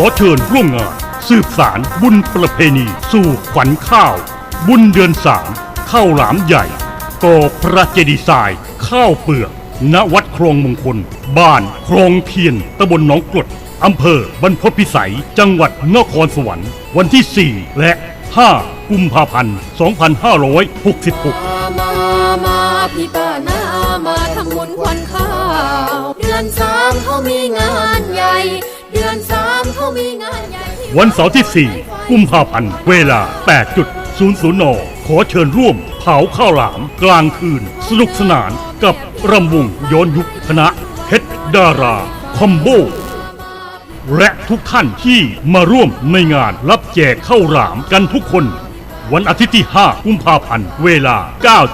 อเชิญร่วมงาน สืบสารบุญประเพณี สู่ขวัญข้าว บุญเดือนสามข้าวหลามใหญ่ก่อพระเจดีย์ทราย ข้าวเปลือกณวัดครองมงคล บ้านครองเพียนตำบลหนองกรดอำเภอบรรพตพิสัย จังหวัดนครสวรรค์ วันที่ 4 และ 5 กุมภาพันธ์ 2566 มามามาพี่ป้านามาทำบุญควันข้าว เดือนสามเขามีงานใหญ่ เดือนสาม วันเสาร์ที่ 4 กุมภาพันธ์ เวลา 8.00 น ขอเชิญร่วม เผาข้าวหลาม กลางคืน สนุกสนานกับรำวงย้อนยุคคณะเพชรดารา คอมโบ และทุกท่านที่มาร่วมในงานรับแจกข้าวหลามกันทุกคน วันอาทิตย์ที่ 5 กุมภาพันธ์ เวลา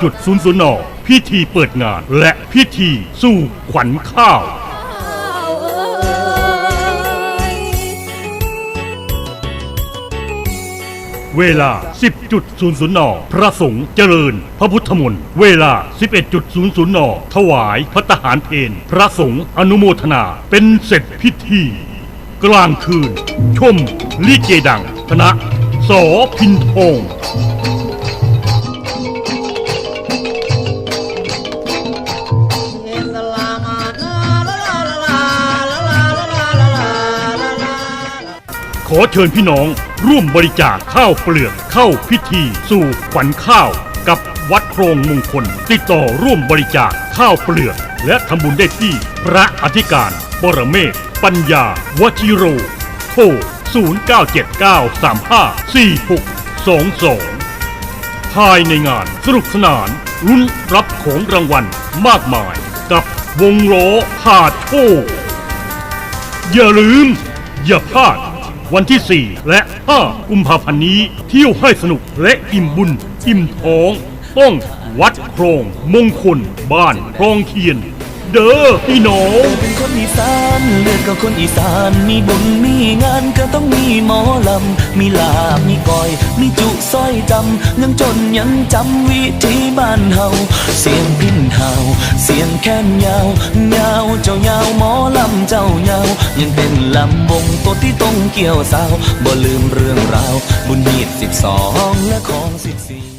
9.00 น พิธีเปิดงานและพิธีสู่ขวัญข้าว เวลา 10.00นพระสงฆ์เจริญ พระพุทธมนต์ เวลา 11.00นถวายพระทหารเพนพระสงฆ์อนุโมทนา เป็นเสร็จพิธี กลางคืน ชมลิเกดัง คณะสอพินทอง ขอเชิญพี่น้องร่วมบริจาคข้าวเปลือกเข้าพิธี สู่ขวัญข้าว กับวัดโครงมงคล ติดต่อร่วมบริจาคข้าวเปลือก และทำบุญได้ที่ พระอธิการบรเมศปัญญาวชิโร โทร 0979354622 ภายในงานสนุกสนานลุ้นรับของรางวัลมากมายกับวงล้อพาดโชคอย่าลืม อย่าพลาด วันที่ 4 และ 5 กุมภาพันธ์นี้ เที่ยวให้สนุกและอิ่มบุญ อิ่มท้อง ต้องวัดโครง มงคล บ้านคลองเคียน เด้อพี่น้อง เป็นคนอีสานเลือดก็คนอีสานมีบุญมีงานก็ต้องมีหมอลำ มีลาบมีก้อย มีจุสร้อยจำยังจนยังจำวิธีบ้านเฮาเสียงพินเฮาเสียงแค้นยาวยาว เจ้ายาวยังเป็นลำวงตัวที่ต้องเกี่ยวสาวบ่ลืมเรื่องราว บุญมีดสิบสองและของสิบสี่